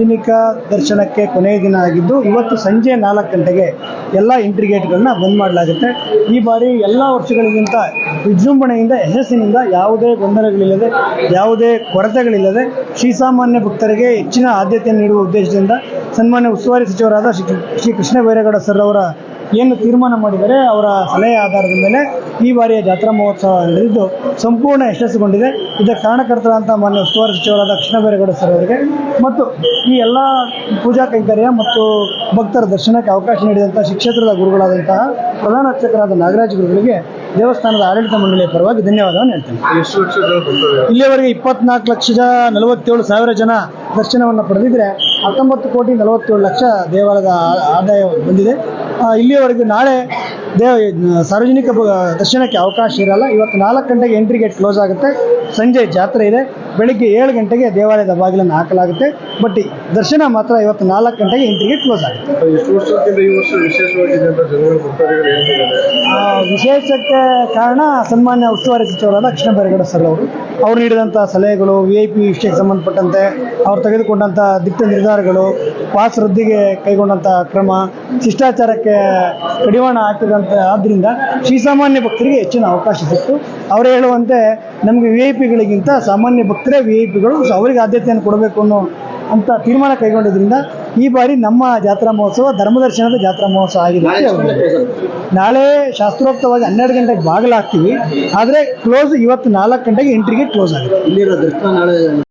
ಸಾರ್ವಜನಿಕ ದರ್ಶನಕ್ಕೆ ಕೊನೆಯ ದಿನ ಆಗಿದ್ದು, ಇವತ್ತು ಸಂಜೆ ನಾಲ್ಕು ಗಂಟೆಗೆ ಎಲ್ಲ ಎಂಟ್ರಿ ಗೇಟ್ಗಳನ್ನ ಬಂದ್ ಮಾಡಲಾಗುತ್ತೆ. ಈ ಬಾರಿ ಎಲ್ಲ ವರ್ಷಗಳಿಗಿಂತ ವಿಜೃಂಭಣೆಯಿಂದ ಯಶಸ್ಸಿನಿಂದ ಯಾವುದೇ ಗೊಂದಲಗಳಿಲ್ಲದೆ, ಯಾವುದೇ ಕೊರತೆಗಳಿಲ್ಲದೆ ಶ್ರೀಸಾಮಾನ್ಯ ಭಕ್ತರಿಗೆ ಹೆಚ್ಚಿನ ಆದ್ಯತೆ ನೀಡುವ ಉದ್ದೇಶದಿಂದ ಸನ್ಮಾನ್ಯ ಉಸ್ತುವಾರಿ ಸಚಿವರಾದ ಶ್ರೀ ಶ್ರೀ ಕೃಷ್ಣ ಬೈರೇಗೌಡ ಸರ್ ಅವರ ಏನು ತೀರ್ಮಾನ ಮಾಡಿದರೆ ಅವರ ಸಲಹೆ ಆಧಾರದ ಮೇಲೆ ಈ ಬಾರಿಯ ಜಾತ್ರಾ ಮಹೋತ್ಸವ ನಡೆದಿದ್ದು ಸಂಪೂರ್ಣ ಯಶಸ್ಸುಗೊಂಡಿದೆ. ಇದಕ್ಕೆ ಕಾರಣಕರ್ತರಾದಂಥ ಮಾನ್ಯ ಉಸ್ತುವಾರಿ ಸಚಿವರಾದ ಕೃಷ್ಣ ಬೈರೇಗೌಡ ಸರ್ ಅವರಿಗೆ ಮತ್ತು ಈ ಎಲ್ಲ ಪೂಜಾ ಕೈಂಕರ್ಯ ಮತ್ತು ಭಕ್ತರ ದರ್ಶನಕ್ಕೆ ಅವಕಾಶ ನೀಡಿದಂಥ ಶಿಕ್ಷೇತ್ರದ ಗುರುಗಳಾದಂತಹ ಪ್ರಧಾನ ಅರ್ಚಕರಾದ ನಾಗರಾಜ್ ಗುರುಗಳಿಗೆ ದೇವಸ್ಥಾನದ ಆಡಳಿತ ಮಂಡಳಿಯ ಪರವಾಗಿ ಧನ್ಯವಾದವನ್ನು ಹೇಳ್ತೇನೆ. ಇಲ್ಲಿಯವರೆಗೆ ಇಪ್ಪತ್ನಾಲ್ಕು ಲಕ್ಷದ ನಲವತ್ತೇಳು ಸಾವಿರ ಜನ ದರ್ಶನವನ್ನು ಪಡೆದಿದ್ರೆ ಹತ್ತೊಂಬತ್ತು ಕೋಟಿ ನಲವತ್ತೇಳು ಲಕ್ಷ ದೇವಾಲಯದ ಆದಾಯ ಬಂದಿದೆ. ಇಲ್ಲಿಯವರೆಗೂ ನಾಳೆ ದೇವ ಸಾರ್ವಜನಿಕ ದರ್ಶನಕ್ಕೆ ಅವಕಾಶ ಇರಲ್ಲ. ಇವತ್ತು ನಾಲ್ಕು ಗಂಟೆಗೆ ಎಂಟ್ರಿ ಗೇಟ್ ಕ್ಲೋಸ್ ಆಗುತ್ತೆ. ಸಂಜೆ ಜಾತ್ರೆ ಇದೆ. ಬೆಳಿಗ್ಗೆ ಏಳು ಗಂಟೆಗೆ ದೇವಾಲಯದ ಬಾಗಿಲನ್ನು ಹಾಕಲಾಗುತ್ತೆ. ಬಟ್ ದರ್ಶನ ಮಾತ್ರ ಇವತ್ತು ನಾಲ್ಕು ಗಂಟೆಗೆ ಎಂಟ್ರಿಗೆ ಕ್ಲೋಸ್ ಆಗುತ್ತೆ. ವಿಶೇಷಕ್ಕೆ ಕಾರಣ ಸನ್ಮಾನ್ಯ ಉಸ್ತುವಾರಿ ಸಚಿವರಾದ ಕೃಷ್ಣ ಬೈರೇಗೌಡ ಸರ್ ಅವರು. ಅವ್ರು ನೀಡಿದಂಥ ಸಲಹೆಗಳು ವಿ ಐ ಪಿ ವಿಷಯಕ್ಕೆ ಸಂಬಂಧಪಟ್ಟಂತೆ ಅವ್ರು ತೆಗೆದುಕೊಂಡಂಥ ದಿಟ್ಟ ನಿರ್ಧಾರಗಳು ಪಾಸ್ ರದ್ದಿಗೆ ಕೈಗೊಂಡಂಥ ಕ್ರಮ ಶಿಷ್ಟಾಚಾರಕ್ಕೆ ಕಡಿವಾಣ ಹಾಕಿದಂಥ ಆದ್ದರಿಂದ ಶ್ರೀಸಾಮಾನ್ಯ ಭಕ್ತರಿಗೆ ಹೆಚ್ಚಿನ ಅವಕಾಶ ಸಿಕ್ತು. ಅವರು ಹೇಳುವಂತೆ ನಮಗೆ ವಿ ಐ ಪಿಗಳಿಗಿಂತ ಸಾಮಾನ್ಯ ಭಕ್ತರೇ ವಿ ಐ ಪಿಗಳು ಅವರಿಗೆ ಆದ್ಯತೆಯನ್ನು ಕೊಡಬೇಕು ಅನ್ನೋ ಅಂತ ತೀರ್ಮಾನ ಕೈಗೊಂಡಿದ್ದರಿಂದ ಈ ಬಾರಿ ನಮ್ಮ ಜಾತ್ರಾ ಮಹೋತ್ಸವ ಧರ್ಮದರ್ಶನದ ಜಾತ್ರಾ ಮಹೋತ್ಸವ ಆಗಿದೆ ನಾಳೆ ಶಾಸ್ತ್ರೋಕ್ತವಾಗಿ ಹನ್ನೆರಡು ಗಂಟೆಗೆ ಬಾಗಿಲು ಹಾಕ್ತೀವಿ, ಆದರೆ ಕ್ಲೋಸ್ ಇವತ್ತು ನಾಲ್ಕು ಗಂಟೆಗೆ ಎಂಟ್ರಿಗೆ ಕ್ಲೋಸ್ ನಾಳೆ